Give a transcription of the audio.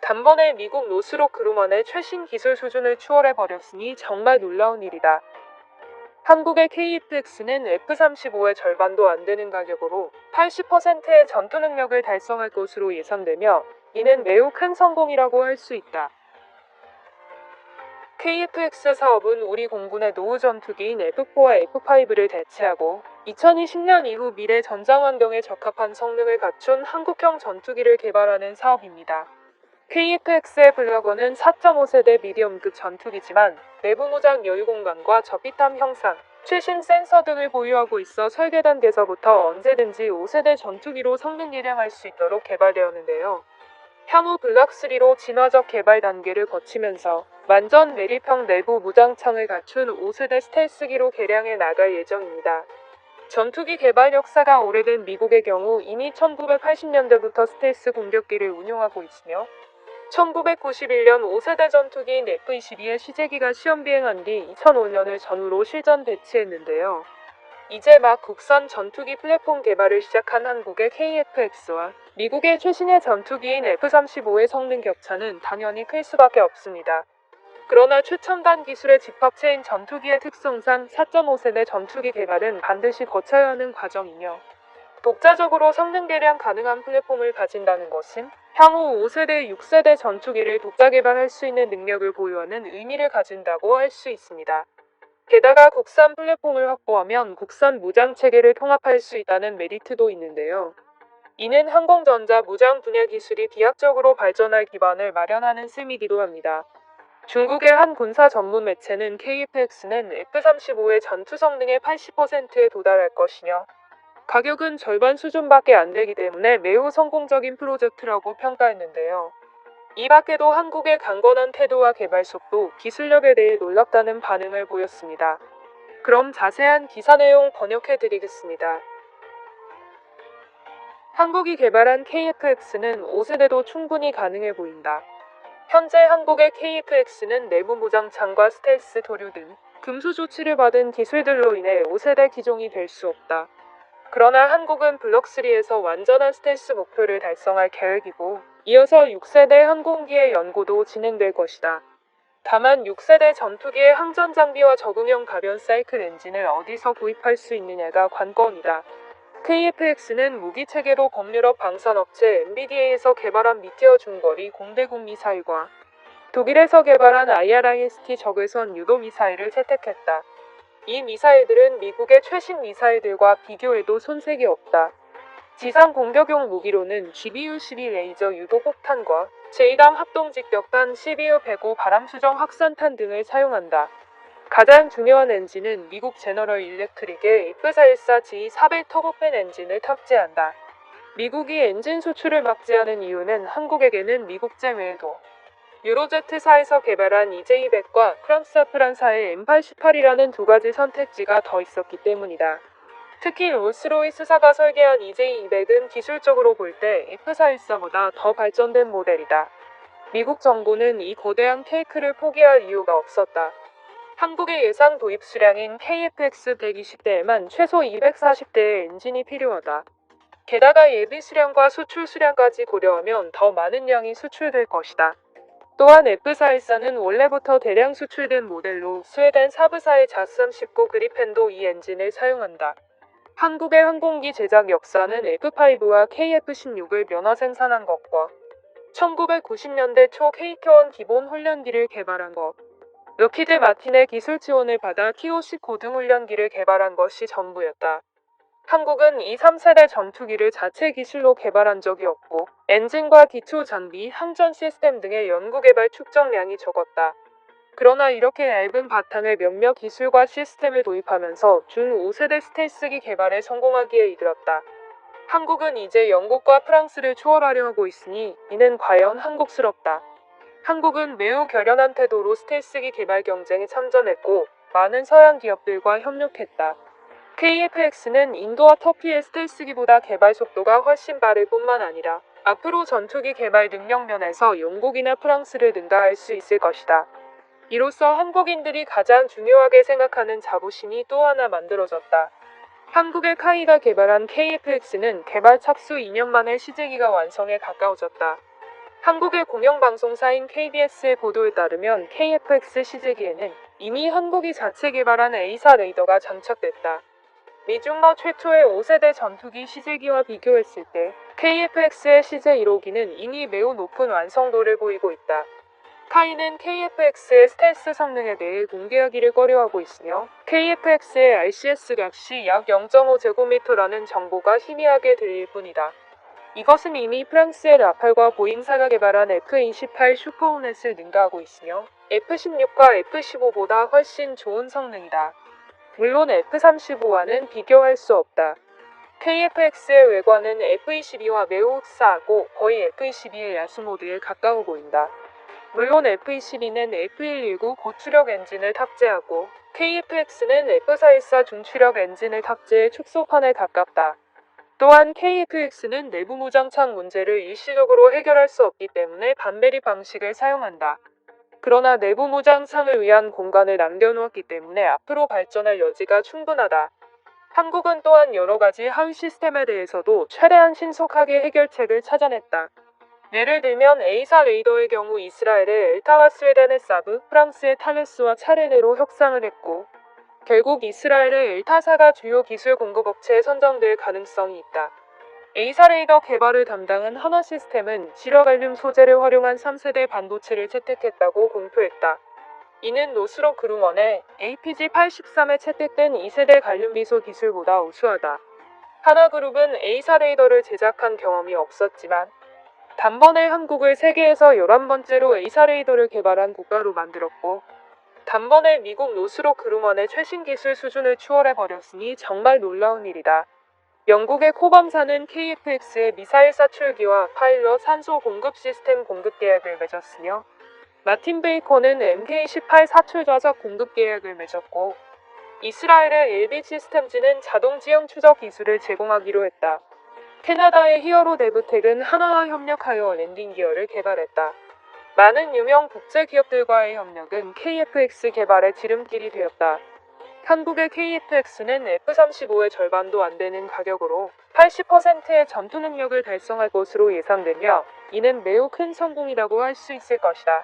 단번에 미국 노스록 그루먼의 최신 기술 수준을 추월해 버렸으니 정말 놀라운 일이다. 한국의 KF-X는 F-35의 절반도 안 되는 가격으로 80%의 전투 능력을 달성할 것으로 예상되며 이는 매우 큰 성공이라고 할 수 있다. KF-X 사업은 우리 공군의 노후 전투기인 F4와 F5를 대체하고 2020년 이후 미래 전장 환경에 적합한 성능을 갖춘 한국형 전투기를 개발하는 사업입니다. KF-X의 블럭어는 4.5세대 미디엄급 전투기지만 내부 무장 여유 공간과 저빛함 형상, 최신 센서 등을 보유하고 있어 설계 단계에서부터 언제든지 5세대 전투기로 성능 예량할 수 있도록 개발되었는데요. 향후 블락3로 진화적 개발 단계를 거치면서 완전 매립형 내부 무장창을 갖춘 5세대 스텔스기로 개량해 나갈 예정입니다. 전투기 개발 역사가 오래된 미국의 경우 이미 1980년대부터 스텔스 공격기를 운용하고 있으며 1991년 5세대 전투기인 F-22의 시제기가 시험 비행한 뒤 2005년을 전후로 실전 배치했는데요. 이제 막 국산 전투기 플랫폼 개발을 시작한 한국의 KF-X와 미국의 최신의 전투기인 F-35의 성능 격차는 당연히 클 수밖에 없습니다. 그러나 최첨단 기술의 집합체인 전투기의 특성상 4.5세대 전투기 개발은 반드시 거쳐야 하는 과정이며 독자적으로 성능 개량 가능한 플랫폼을 가진다는 것은 향후 5세대, 6세대 전투기를 독자 개발할 수 있는 능력을 보유하는 의미를 가진다고 할 수 있습니다. 게다가 국산 플랫폼을 확보하면 국산 무장 체계를 통합할 수 있다는 메리트도 있는데요. 이는 항공전자 무장 분야 기술이 비약적으로 발전할 기반을 마련하는 셈이기도 합니다. 중국의 한 군사 전문 매체는 KF-X는 F-35의 전투 성능의 80%에 도달할 것이며 가격은 절반 수준밖에 안 되기 때문에 매우 성공적인 프로젝트라고 평가했는데요. 이 밖에도 한국의 강건한 태도와 개발 속도, 기술력에 대해 놀랍다는 반응을 보였습니다. 그럼 자세한 기사 내용 번역해 드리겠습니다. 한국이 개발한 KF-X는 5세대도 충분히 가능해 보인다. 현재 한국의 KF-X는 내부 무장 창과 스텔스 도류 등 금수 조치를 받은 기술들로 인해 5세대 기종이 될 수 없다. 그러나 한국은 블록3에서 완전한 스텔스 목표를 달성할 계획이고 이어서 6세대 항공기의 연구도 진행될 것이다. 다만 6세대 전투기의 항전 장비와 적응형 가변 사이클 엔진을 어디서 구입할 수 있느냐가 관건이다. KF-X는 무기 체계로 범유럽 방산 업체 MBDA에서 개발한 미티어 중거리 공대공 미사일과 독일에서 개발한 IRIST 적외선 유도 미사일을 채택했다. 이 미사일들은 미국의 최신 미사일들과 비교해도 손색이 없다. 지상 공격용 무기로는 GBU-12 레이저 유도 폭탄과 제2당 합동 직격탄 CBU-105 바람 수정 확산탄 등을 사용한다. 가장 중요한 엔진은 미국 제너럴 일렉트릭의 F414G 4배 터보팬 엔진을 탑재한다. 미국이 엔진 수출을 막지 않은 이유는 한국에게는 미국제 외에도 유로제트사에서 개발한 EJ200과 프랑스 프란사의 M88이라는 두 가지 선택지가 더 있었기 때문이다. 특히 롤스로이 스사가 설계한 EJ200은 기술적으로 볼 때 F414보다 더 발전된 모델이다. 미국 정부는 이 거대한 케이크를 포기할 이유가 없었다. 한국의 예상 도입 수량인 KF-X 120대에만 최소 240대의 엔진이 필요하다. 게다가 예비 수량과 수출 수량까지 고려하면 더 많은 양이 수출될 것이다. 또한 F414는 원래부터 대량 수출된 모델로 스웨덴 사브사의 자스-19 그리펜도 이 엔진을 사용한다. 한국의 항공기 제작 역사는 F5와 KF-16을 면허 생산한 것과 1990년대 초 K-1 기본 훈련기를 개발한 것, 로키드 마틴의 기술 지원을 받아 TOC 고등 훈련기를 개발한 것이 전부였다. 한국은 2, 3세대 전투기를 자체 기술로 개발한 적이 없고 엔진과 기초 장비, 항전 시스템 등의 연구 개발 축적량이 적었다. 그러나 이렇게 얇은 바탕을 몇몇 기술과 시스템을 도입하면서 준 5세대 스텔스기 개발에 성공하기에 이르렀다. 한국은 이제 영국과 프랑스를 추월하려 하고 있으니 이는 과연 한국스럽다. 한국은 매우 결연한 태도로 스텔스기 개발 경쟁에 참전했고 많은 서양 기업들과 협력했다. KF-X는 인도와 터키의 스텔스기보다 개발 속도가 훨씬 빠를 뿐만 아니라 앞으로 전투기 개발 능력 면에서 영국이나 프랑스를 능가할 수 있을 것이다. 이로써 한국인들이 가장 중요하게 생각하는 자부심이 또 하나 만들어졌다. 한국의 카이가 개발한 KFX는 개발 착수 2년 만에 시제기가 완성에 가까워졌다. 한국의 공영방송사인 KBS의 보도에 따르면 KFX 시제기에는 이미 한국이 자체 개발한 A사 레이더가 장착됐다. 미중러 최초의 5세대 전투기 시제기와 비교했을 때 KFX의 시제 1호기는 이미 매우 높은 완성도를 보이고 있다. 카이는 KFX의 스텔스 성능에 대해 공개하기를 꺼려하고 있으며 KFX의 RCS 값이 약 0.5제곱미터라는 정보가 희미하게 들릴 뿐이다. 이것은 이미 프랑스의 라팔과 보잉사가 개발한 F-28 슈퍼호넷을 능가하고 있으며 F-16과 F-15보다 훨씬 좋은 성능이다. 물론 F-35와는 비교할 수 없다. KFX의 외관은 F-22와 매우 흡사하고 거의 F-22의 야수 모드에 가까워 보인다. 물론 F-22는 F-119 고추력 엔진을 탑재하고 KFX는 F-414 중추력 엔진을 탑재해 축소판에 가깝다. 또한 KFX는 내부 무장창 문제를 일시적으로 해결할 수 없기 때문에 반배리 방식을 사용한다. 그러나 내부 무장창을 위한 공간을 남겨놓았기 때문에 앞으로 발전할 여지가 충분하다. 한국은 또한 여러 가지 하위 시스템에 대해서도 최대한 신속하게 해결책을 찾아냈다. 예를 들면 A사 레이더의 경우 이스라엘의 엘타와 스웨덴의 사브, 프랑스의 탈레스와 차례대로 협상을 했고 결국 이스라엘의 엘타사가 주요 기술 공급업체에 선정될 가능성이 있다. A사 레이더 개발을 담당한 하나 시스템은 질화갈륨 소재를 활용한 3세대 반도체를 채택했다고 공표했다. 이는 노스로 그루먼의 APG83에 채택된 2세대 갈륨 비소 기술보다 우수하다. 하나그룹은 A사 레이더를 제작한 경험이 없었지만 단번에 한국을 세계에서 11번째로 A사 레이더를 개발한 국가로 만들었고 단번에 미국 노스로 그루먼의 최신 기술 수준을 추월해 버렸으니 정말 놀라운 일이다. 영국의 코밤사는 KFX의 미사일 사출기와 파일럿 산소 공급 시스템 공급 계약을 맺었으며 마틴 베이커는 MK18 사출 좌석 공급 계약을 맺었고 이스라엘의 LB 시스템즈는 자동 지형 추적 기술을 제공하기로 했다. 캐나다의 히어로 데브텍은 하나와 협력하여 랜딩 기어를 개발했다. 많은 유명 국제 기업들과의 협력은 KFX 개발의 지름길이 되었다. 한국의 KFX는 F-35의 절반도 안 되는 가격으로 80%의 전투 능력을 달성할 것으로 예상되며 이는 매우 큰 성공이라고 할 수 있을 것이다.